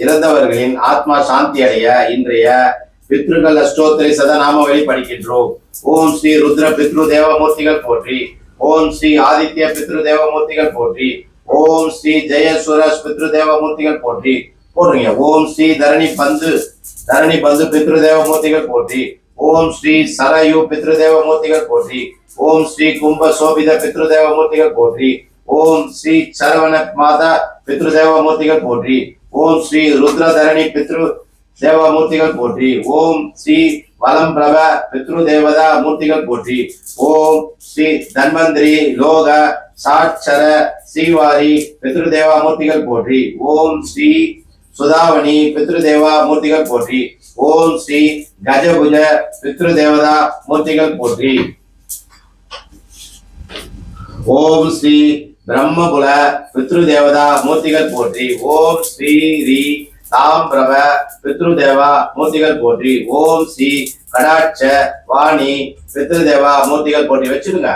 இறந்தவர்களின் ஆத்மா சாந்தி அடைய இன்றைய பித்ருகள் அஷ்டோத்திரை சதநாம வழி படிக்கின்றோம் ஓம் ஸ்ரீ ருத்ர பித்ரு தேவமூர்த்திகள் போற்றி ஓம் ஸ்ரீ ஆதித்ய பித்ரு தேவமூர்த்திகள் போற்றி ஓம் ஸ்ரீ ஜெய சுரஸ் பித்ரு தேவமூர்த்திகள் போற்றி போடுறீங்க ஓம் ஸ்ரீ தரணி பந்து தரணி பந்து பித்ரு தேவமூர்த்திகள் போற்றி ஓம் ஸ்ரீ சரயு பித்ரு தேவமூர்த்திகள் போற்றி ஓம் ஸ்ரீ கும்ப சோபித பித்ரு தேவமூர்த்திகள் போற்றி ஓம் ஸ்ரீ சரவண மாதா பித்ரு தேவமூர்த்திகள் போற்றி ஓம் ஸ்ரீ ருத்ரதரணி பித்ரு தேவமூர்த்திகள் போற்றி. ஓம் ஸ்ரீ வலம் பிரப பித்ரு தேவதா மூர்த்திகள் போற்றி. ஓம் ஸ்ரீ தன்வந்திரி லோக சாட்சர ஸ்ரீவாரி பித்ரு தேவா மூர்த்திகள் போற்றி. ஓம் ஸ்ரீ சுதாவணி பித்ருதேவா மூர்த்திகள் போற்றி. ஓம் ஸ்ரீ கஜபுஜ பித்ருதேவதா மூர்த்திகள் போற்றி. ஓம் ஸ்ரீ பிரம்மகுல பித்ரு தேவதா மூர்த்திகள் போற்றி. ஓம் ஸ்ரீ ரீ பித்ரு தேவா மூர்த்திகள் போற்றி. ஓம் ஸ்ரீ கடாட்ச வாணி பித்ருதேவா மூர்த்திகள் போற்றி. வச்சிருங்க.